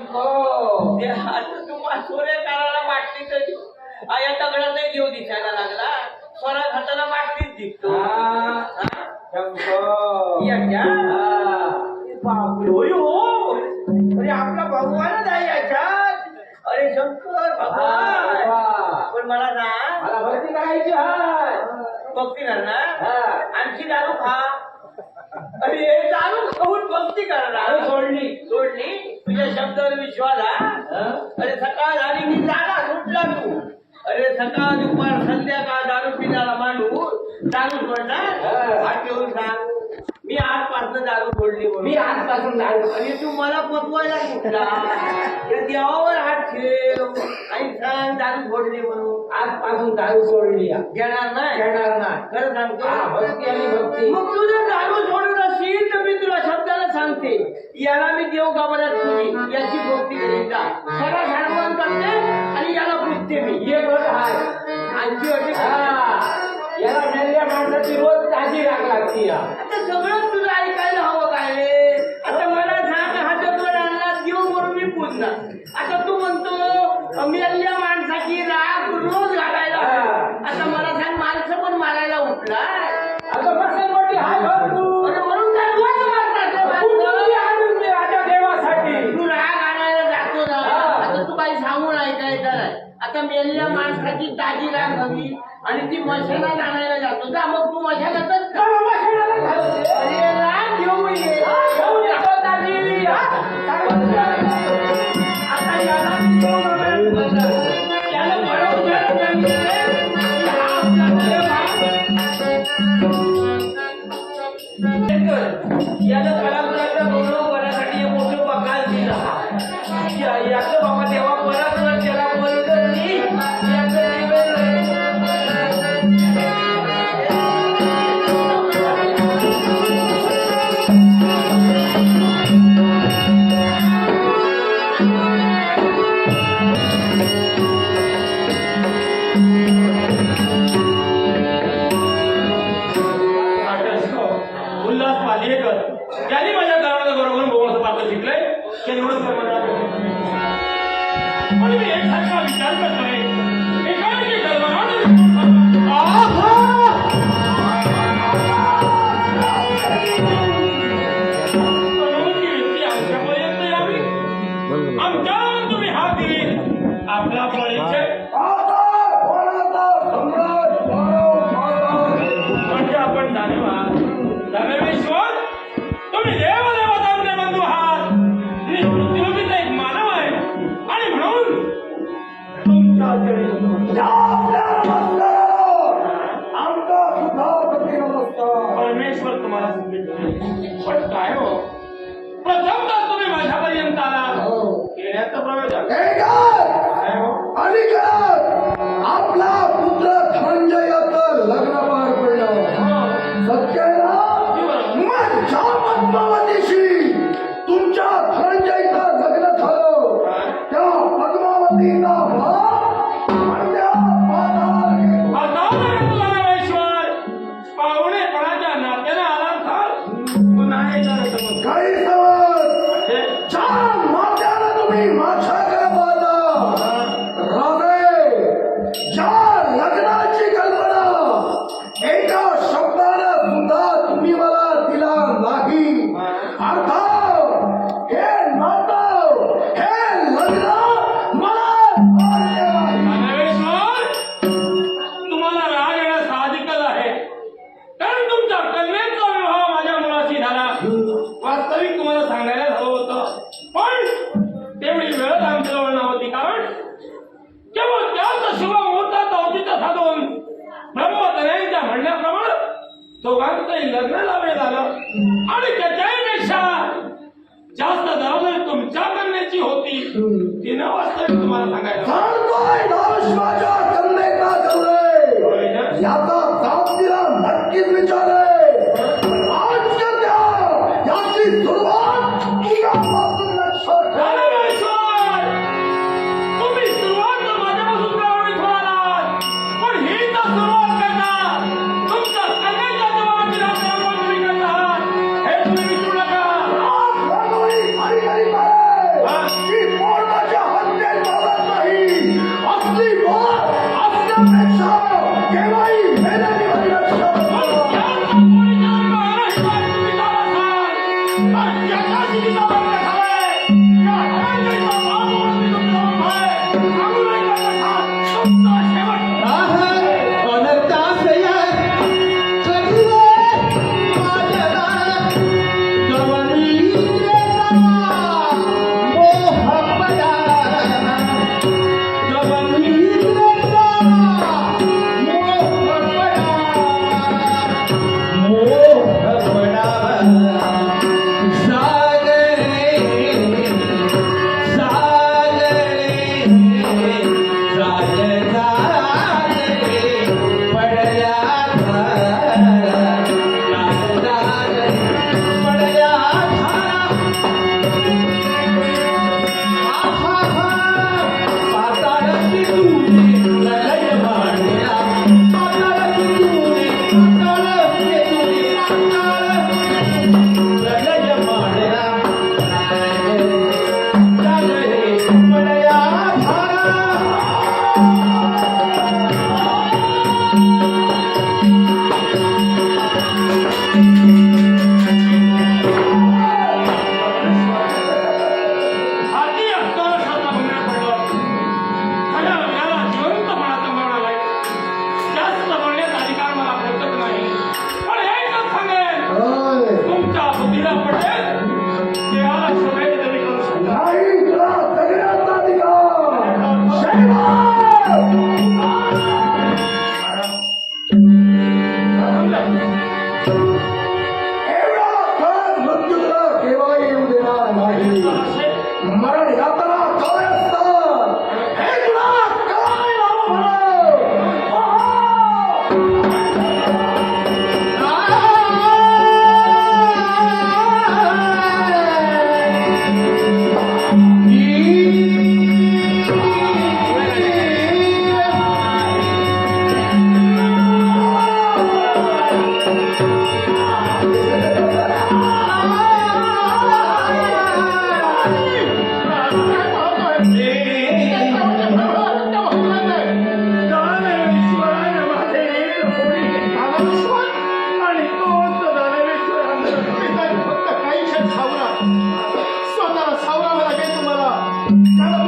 हो तुम्हाला सोरे करायला वाटली तरी या दगडात नाही देव दिसायला लागला. स्वरा हाताला वाटलीच दिसतो. हा. अरे आपला भगवानच आहे याच्यात. अरे शंकर भगवान. पण मला ना मला करायची भक्ती. आणखी दारू खा. अरे दारू खाऊन भक्ती करणार. दारू सोडली. सोडली? तुझ्या शब्दावर विश्वास हा हा? अरे सकाळ झाली की जागा सुटला तू. अरे सकाळ दुपार संध्याकाळ दारू पिण्याला मांडू दारू सोडणार? हा. ठेवून सांग. मी आजपासून दारू सोडली म्हणून. मी आजपासून दारू आणि तू मला पटवायला कुठला या देवावर हात ठेव. आणि सांग दारू सोडली म्हणून. आजपासून दारू सोडली. हा. घेणार नाही? घेणार नाही. खरं सांगतो. हा, भक्ती आणि भक्ती मग तू जर दारू सोडून असेल तर मी तुला शब्दाला सांगते. याला मी देव गाभऱ्यात तुझी याची भक्ती करीत जा सगळा साडवण करते आणि याला पूजते मी ये बघ हाय. आणखी अटी हा. याला मेल्या माणसाची रोज ताजी राख लागती. आता सगळं तुझं ऐकायला हवं काय? आता मला सांग हा दगड आणला देव म्हणून मी पूजणार आता तू म्हणतो मेल्या माणसाची राख रोज घालायला. आता मला सांग माणसं पण मारायला उठलाय अगं बसेल मोठी हाय बघ तू अरे म्हणून काय रोज मारतात रे तू माणसं? किती आणून दे आता देवासाठी तू राग आणायला जातो ना. आता तू काही सांगून ऐकायचं नाही आता मेलेल्या माणसाची ताजी राग हवी आणि ती मशानात आणायला जातो. जा मग तू दे. अरे राग घेऊन ये. दोघांचंही लग्न लावणे झालं. आणि त्याच्याही पेक्षा जास्त जबाबदारी तुमच्या कन्याची होती. तिनं वास्तविक तुम्हाला सांगायला एवढा मृत्यूला केव्हा येऊ देणार नाही. मरण या 来喽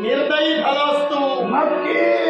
निर्दयी झालास तू नक्की।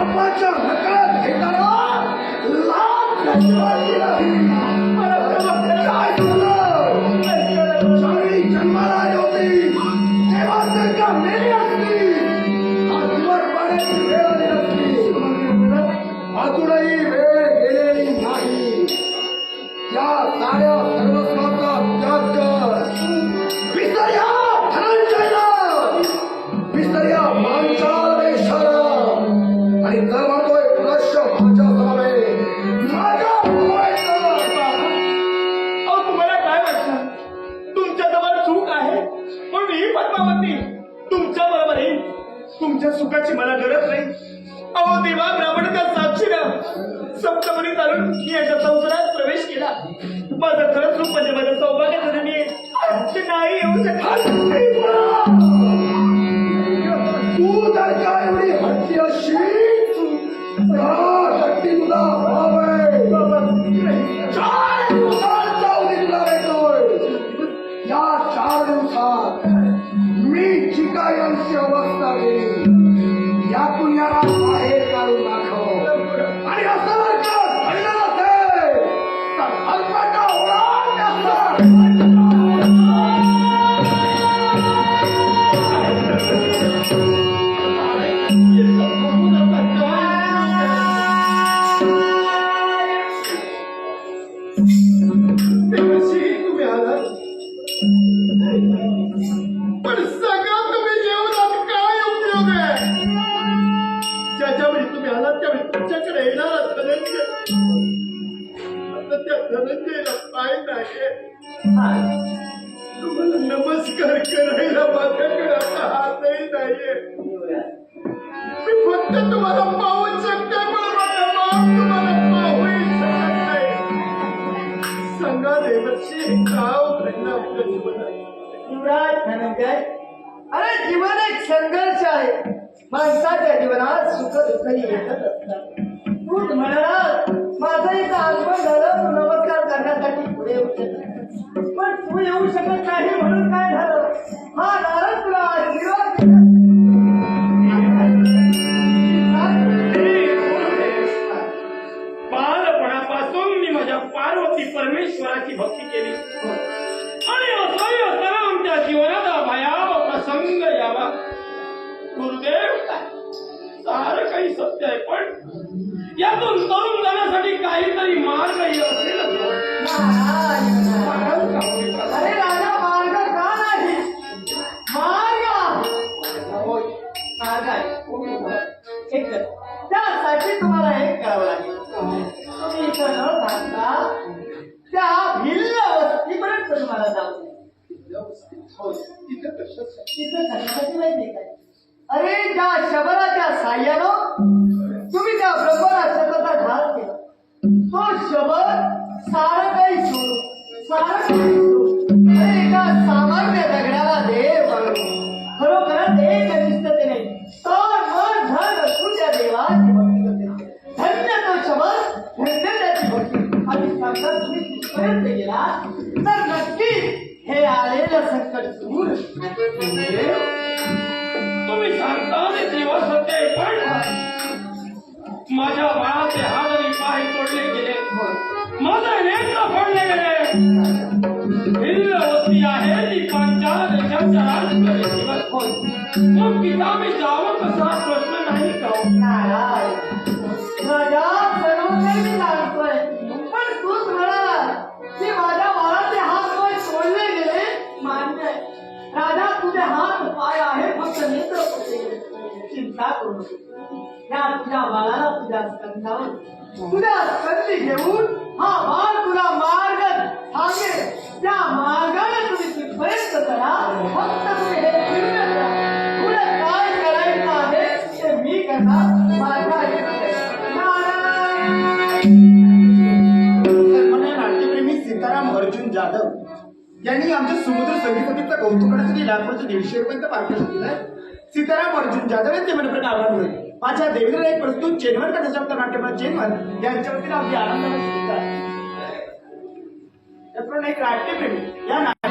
Komm, Mannschaft! नाही येऊ शकत ज्याच्यावेळी तुम्ही आलात त्यावेळी तुमच्याकडे येणारा धनंजय. आता त्या धनंजयला पाय नाही तुम्हाला नमस्कार करायला माझ्याकडे आता हातही नाहीये. मी फक्त तुम्हाला पाहू शकते पण माझा माप तुम्हाला पाहूही शकत नाही. सांगा देवशी गाव घडलं आपल्या जीवनात. युवराज धनंजय. अरे जीवन एक संघर्ष आहे. माणसाच्या जीवनात सुख दुःख येतच असतात तूच म्हणाला माझं एक आगमन झालं तू नमस्कार करण्यासाठी पुढे येऊ शकत पण तू येऊ शकत नाही म्हणून काय झालं? हा नारद तुला आशीर्वाद बालपणापासून मी माझ्या पार्वती परमेश्वराची भक्ती केली. यातून तरुण जाण्यासाठी काहीतरी मार्गही असेलच अरे राजा मार्ग का नाही? मार्ग! मार्ग आहे. त्यासाठी तुम्हाला एक करावं लागेल. तुम्ही इथं न थांबता त्या भिल्ल वस्तीपर्यंत तुम्हाला जाऊ तिथं कशासाठी माहिती काय अरे त्या शबराच्या साह्यानं तो शबर सारं काही सोडून तुझ्या स्कंदावर तुझ्या स्कंदी घेऊन हा बाळ तुला मार्ग सांगेल. त्या मार्गाने तुम्ही तिथपर्यंत करा फक्त तुम्ही हे फिरत करा तुला काय करायचं आहे ते मी करणार. माझ्या आईकडे. नारायण. सन्मान्य नाट्यप्रेमी सीताराम अर्जुन जाधव यांनी आमच्या समुद्र संगीतातील कौतुकासाठी लाखोचे दीडशे रुपयांचा पारितोषिक दिलाय. सीताराम अर्जुन जाधव यांचे मनप्रत आभार होईल माझ्या देवीला एक प्रस्तुत का दशाब्द नाट्यमन चेनवर यांच्या वतीने आपली आनंद स्वीकार त्याचप्रमाणे एक नाट्यप्रेमी या नाट्य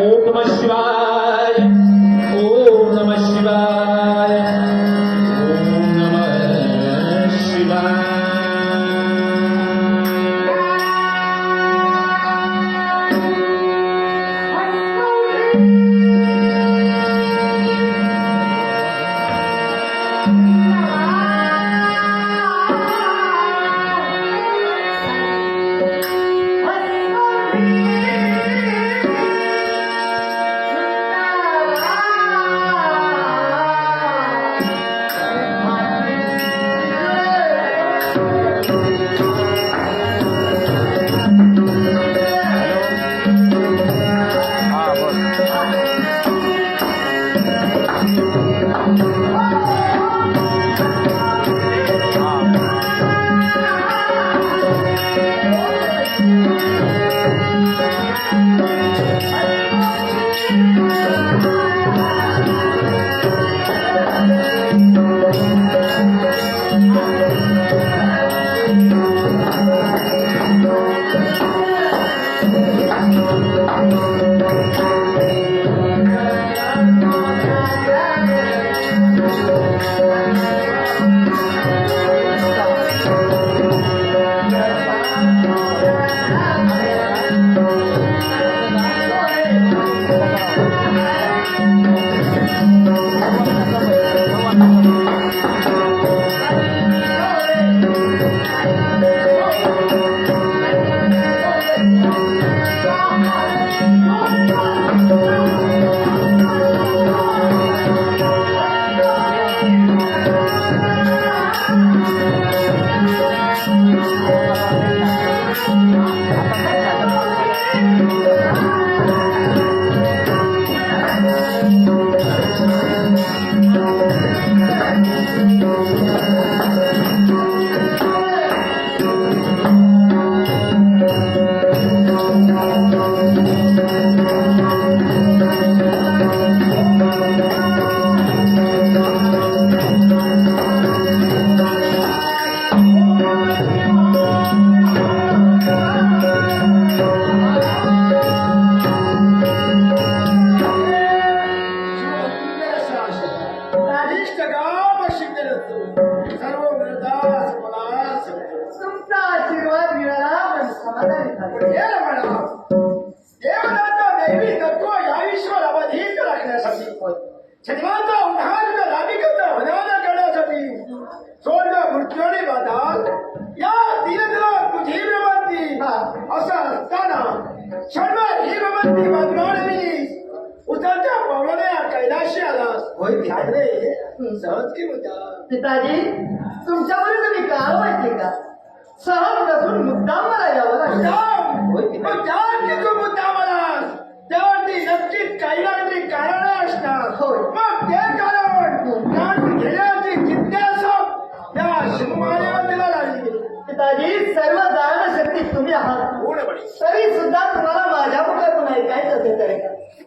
roupa mais suave. सर्व मिळतात मला तुमचा आशीर्वाद मिळाला पण समाधानी झाले पिताजी तुमच्यावर तुम्ही काय वाटले का? सहज नसून मुद्दाम मला यावं लागलं होय, पिताजी. मग ज्या तिथून मुद्दा मला त्यावरती नक्कीच काही ना काहीतरी कारण असणार. होय. मग ते कारण जाणून घेण्याची जिज्ञासा त्या शिवमायावतीला लागली. पिताजी सर्व जाण शक्ती तुम्ही आहात. पूर्णपणे तरी सुद्धा तुम्हाला माझ्या मुखातून ऐकायचं असेल तरी.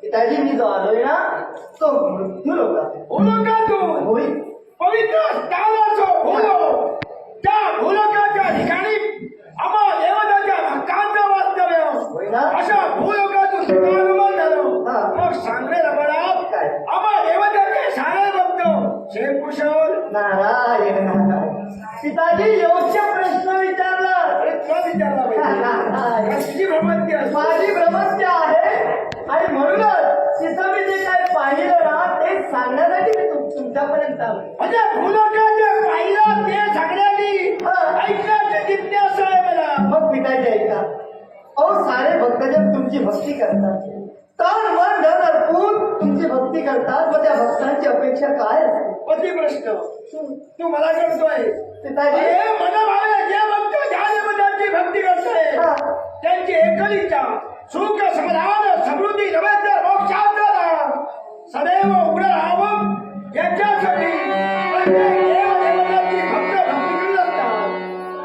पिताजी मी जो आलोय ना तो मृत्यू लोका बोलो का तू? होय. पवित्र स्थान असो बोलो त्या भूलोकाच्या ठिकाणी आम्हा देवताच्या भक्तांचं वास्तव्य? अशा भूलोकातून निर्माण झालं. मग सांगणे रमणा काय? आम्हा देवताचे सारे भक्त. शेख कुशल नारायण. पिताजी योग्य प्रश्न विचारला. तुला विचारला पाहिजे. कारण तुझी भ्रमंती असते. माझी भ्रमंती आहे. आणि म्हणूनच तिथं मी जे काय पाहिलं ना ते सांगण्यासाठी तुमच्यापर्यंत म्हणजे भूलोकाचे पाहिलं ते सगळ्यांनी हा. ऐकण्याची जिज्ञासा आहे मला. मग पिताजी ऐका. अहो सारे भक्तजन तुमची भक्ती करतात. तन मन धन अर्पून तुमची भक्ती करतात व त्या भक्तांची अपेक्षा काय असते? प्रश्न. तू मला करतोय. पिताजी. अरे मनभावे जे भक्त त्यांची भक्ती करतोय हा. त्यांची एकच इच्छा सुख समाधान समृद्धी नैवेद्य मोक्षांतर सदैव उघड राहावं. याच्यासाठी करीत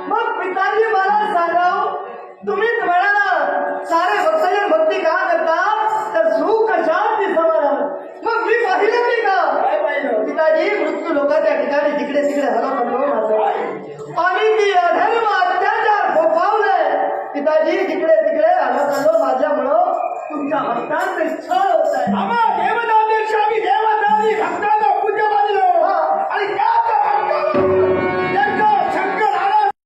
मग पिताजी मला सांगा तुम्हीच म्हणाला सारे भक्तजन भक्ती का करतात? तर सुख शांती समाधान. मग मी पाहिलं नाही का? पिताजी मृत्यू लोकांच्या ठिकाणी तिकडे तिकडे पडलो माझं. आणि ती अधर्म अत्याचार फोपावलंय पिताजी तिकडे तिकडे हवा चाललो माझ्यामुळं. तुमच्या भक्तांचे छळ होत आहे. आम्हा Hallelujah! Hallelujah! you!